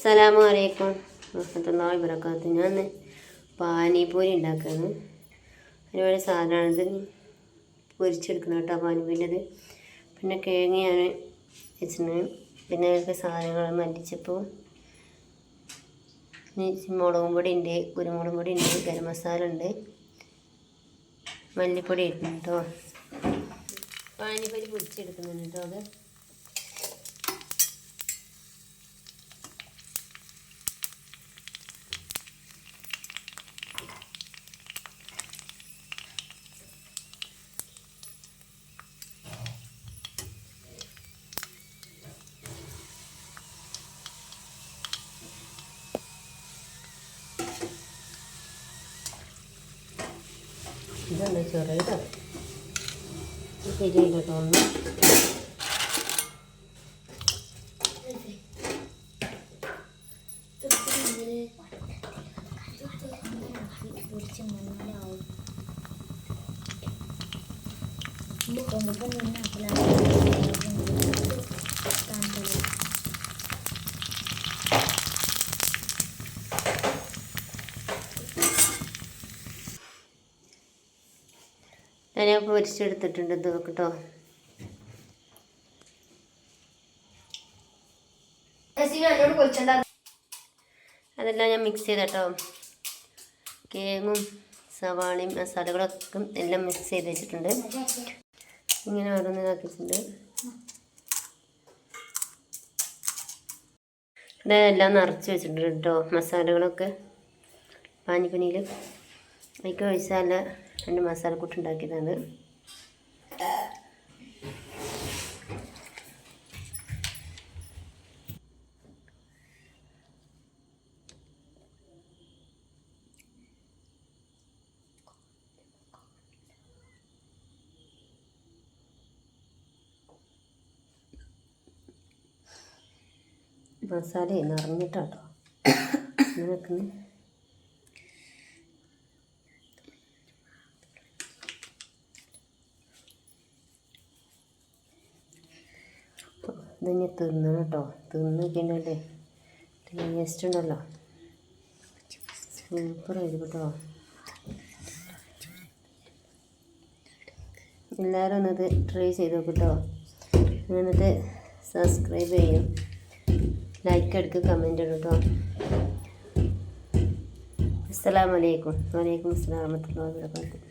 അസ്സലാമു അലൈക്കും ഞാൻ പാനിപൂരി ഉണ്ടാക്കുകയാണ് അതിന് വേണ്ടി സാധനമാണിത് പൊരിച്ചെടുക്കണം കേട്ടോ പാനിപൂരിന്റെത് പിന്നെ കിഴങ്ങ് ഞാൻ വെച്ചിട്ടുണ്ട്. പിന്നെ അതിലേക്ക് സാധനങ്ങൾ മല്ലിച്ചപ്പോൾ മുളകും പൊടി ഉണ്ട് കുരുമുളക് പൊടി ഉണ്ട് ഗരം മസാല ഉണ്ട്. മല്ലിപ്പൊടി ഇട്ടുണ്ട് കേട്ടോ. പാനിപ്പൂരി പൊരിച്ചെടുക്കുന്നുണ്ട് കേട്ടോ അത്. ഇതുണ്ട് ചെറുത് ശരിയില്ല തോന്നുന്നു ഞാൻ പൊരിച്ചെടുത്തിട്ടുണ്ട് ഇത് കേട്ടോ അതെല്ലാം ഞാൻ മിക്സ് ചെയ്തട്ടോ. കേങ്ങും സവാളയും മസാലകളൊക്കെ എല്ലാം മിക്സ് ചെയ്ത് വെച്ചിട്ടുണ്ട്. ഇങ്ങനെ ഓരോന്ന് ഇവിടെ ഇതെല്ലാം നിറച്ച് വെച്ചിട്ടുണ്ട് കേട്ടോ മസാലകളൊക്കെ. പാനിപ്പനിയിൽ അതിക്ക് ഒഴിച്ചാൽ രണ്ട് മസാലക്കൂട്ട് ഉണ്ടാക്കിയതാണ്. മസാല നിറഞ്ഞിട്ടാട്ടോ. നിനക്ക് ഇതിനി തിന്നണം കേട്ടോ. തിന്ന് കഴിഞ്ഞാലേ ടേസ്റ്റ് ഉണ്ടല്ലോ. സൂപ്പർ ആയിരിക്കും കേട്ടോ. എല്ലാവരും ഒന്നത് ട്രൈ ചെയ്ത് നോക്കും കേട്ടോ. എന്നിട്ട് സബ്സ്ക്രൈബ് ചെയ്യും. ലൈക്ക് എടുക്കുക കമന്റ് ഇടും കേട്ടോ. അസ്സലാമലൈക്കും വലൈക്കും അസ്സലാം വറഹ്മത്തുള്ളാഹി വബറകാതുഹു.